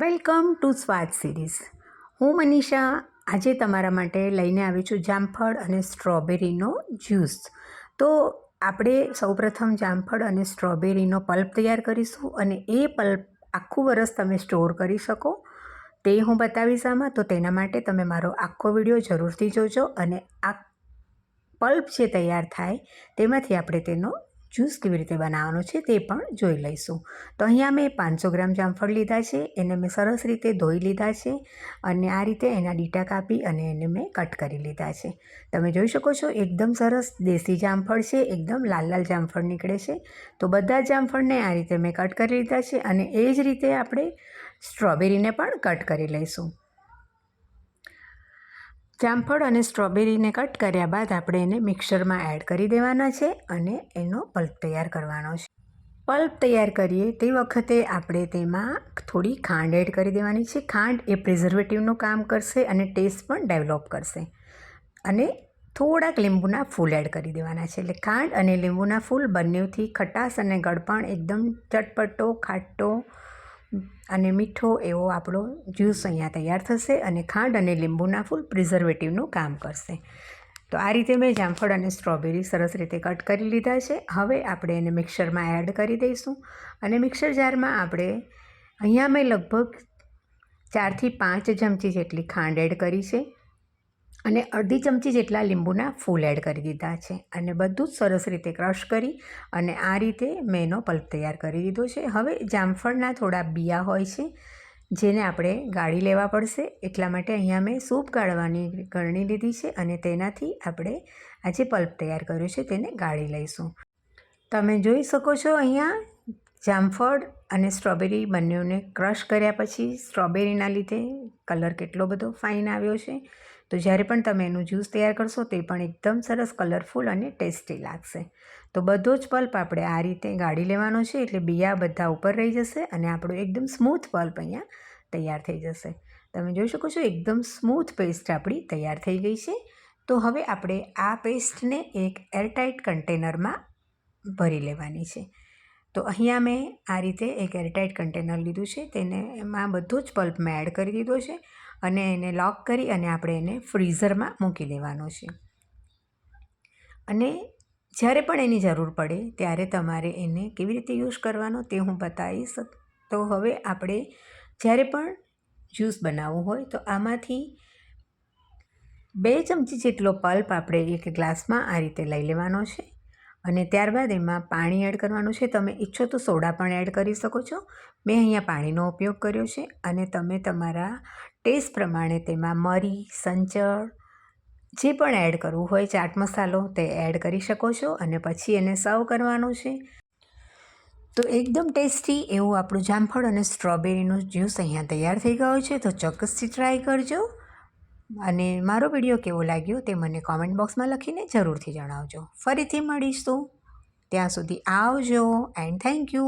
Welcome to સ્વાદ series. હું મનીષા, આજે તમારા માટે લઈને આવી છું જામફળ અને સ્ટ્રોબેરીનો જ્યુસ. તો આપણે સૌપ્રથમ જામફળ અને સ્ટ્રોબેરીનો પલ્પ તૈયાર કરીશું અને એ પલ્પ આખું વરસ તમે સ્ટોર કરી શકો. તે હું બતાવીશ આમાં, તો તેના માટે તમે મારો આખો વીડિયો જરૂરથી જોજો અને આ પલ્પ જે તૈયાર થાય તેમાંથી આપણે તેનો જ્યુસ કેવી રીતે બનાવવાનો છે તે પણ જોઈ લઈશું. તો અહીંયા મેં પાંચસો ગ્રામ જામફળ લીધા છે, એને મેં સરસ રીતે ધોઈ લીધા છે અને આ રીતે એના ડીટા કાપી અને એને મેં કટ કરી લીધા છે. તમે જોઈ શકો છો એકદમ સરસ દેશી જામફળ છે, એકદમ લાલ લાલ જામફળ નીકળે છે. તો બધા જામફળને આ રીતે મેં કટ કરી લીધા છે અને એ જ રીતે આપણે સ્ટ્રોબેરીને પણ કટ કરી લઈશું. જામફળ અને સ્ટ્રોબેરીને કટ કર્યા બાદ આપણે એને મિક્સરમાં એડ કરી દેવાના છે અને એનો પલ્પ તૈયાર કરવાનો છે. પલ્પ તૈયાર કરીએ તે વખતે આપણે તેમાં થોડી ખાંડ એડ કરી દેવાની છે. ખાંડ એ પ્રિઝર્વેટિવનું કામ કરશે અને ટેસ્ટ પણ ડેવલપ કરશે. અને થોડાક લીંબુના ફૂલ એડ કરી દેવાના છે. એટલે ખાંડ અને લીંબુના ફૂલ બંનેથી ખટાશ અને ગળપણ એકદમ ચટપટો, ખાટો અને મીઠો એવો આપણો જ્યુસ અહીંયા તૈયાર થશે અને ખાંડ અને લીંબુના ફૂલ પ્રિઝર્વેટિવનું કામ કરશે. તો આ રીતે મેં જામફળ અને સ્ટ્રોબેરી સરસ રીતે કટ કરી લીધા છે. હવે આપણે એને મિક્સરમાં એડ કરી દઈશું અને મિક્સર જારમાં આપણે અહીંયા મેં લગભગ ચારથી પાંચ ચમચી જેટલી ખાંડ એડ કરી છે. અને અડધી ચમચી જેટલા લીંબુના ફૂલ એડ કરી દીધા છે અને બધું જ સરસ રીતે ક્રશ કરી અને આ રીતે મેં એનો પલ્પ તૈયાર કરી દીધો છે. હવે જામફળના થોડા બિયા હોય છે, જેને આપણે ગાળી લેવા પડશે. એટલા માટે અહીંયા મેં સૂપ ગાળવાની ગરણી લીધી છે અને તેનાથી આપણે આ જે પલ્પ તૈયાર કર્યો છે તેને ગાળી લઈશું. તમે જોઈ શકો છો અહીંયા જામફળ અને સ્ટ્રોબેરી બંનેઓને ક્રશ કર્યા પછી સ્ટ્રોબેરીના લીધે કલર કેટલો બધો ફાઇન આવ્યો છે. તો જ્યારે પણ તમે એનું જ્યુસ તૈયાર કરશો તે પણ એકદમ સરસ કલરફુલ અને ટેસ્ટી લાગશે. તો બધો જ પલ્પ આપણે આ રીતે ગાળી લેવાનો છે એટલે બિયા બધા ઉપર રહી જશે અને આપણું એકદમ સ્મૂથ પલ્પ અહીંયા તૈયાર થઈ જશે. તમે જોઈ શકો છો એકદમ સ્મૂથ પેસ્ટ આપણી તૈયાર થઈ ગઈ છે. તો હવે આપણે આ પેસ્ટને એક એરટાઇટ કન્ટેનરમાં ભરી લેવાની છે. તો અહીંયા મેં આ રીતે એક એરટાઇટ કન્ટેનર લીધું છે. તેને એમાં બધો જ પલ્પ મેં એડ કરી દીધો છે. અને એને લોક કરી અને આપણે એને ફ્રીઝરમાં મૂકી દેવાનો છે. અને જ્યારે પણ એની જરૂર પડે ત્યારે તમારે એને કેવી રીતે યુઝ કરવાનો તે હું બતાવીશ. તો હવે આપણે જ્યારે પણ જ્યુસ બનાવવું હોય તો આમાંથી બે ચમચી જેટલો પલ્પ આપણે એક ગ્લાસમાં આ રીતે લઈ લેવાનો છે. અને ત્યારબાદ એમાં પાણી એડ કરવાનું છે. તમે ઈચ્છો તો સોડા પણ એડ કરી શકો છો. મેં અહીંયા પાણીનો ઉપયોગ કર્યો છે અને તમે તમારા ટેસ્ટ પ્રમાણે તેમાં મરી, સંચળ, જે પણ એડ કરવું હોય, ચાટ મસાલો તે એડ કરી શકો છો અને પછી એને સર્વ કરવાનું છે. તો એકદમ ટેસ્ટી એવું આપણું જામફળ અને સ્ટ્રોબેરીનું જ્યુસ અહીંયા તૈયાર થઈ ગયું છે. તો ચોક્કસથી ટ્રાય કરજો. અને મારો વીડિયો કેવો લાગ્યો તે મને કોમેન્ટ બોક્સમાં લખીને જરૂરથી જણાવજો. ફરીથી મળીશું. ત્યાં સુધી આવજો એન્ડ થેન્ક યુ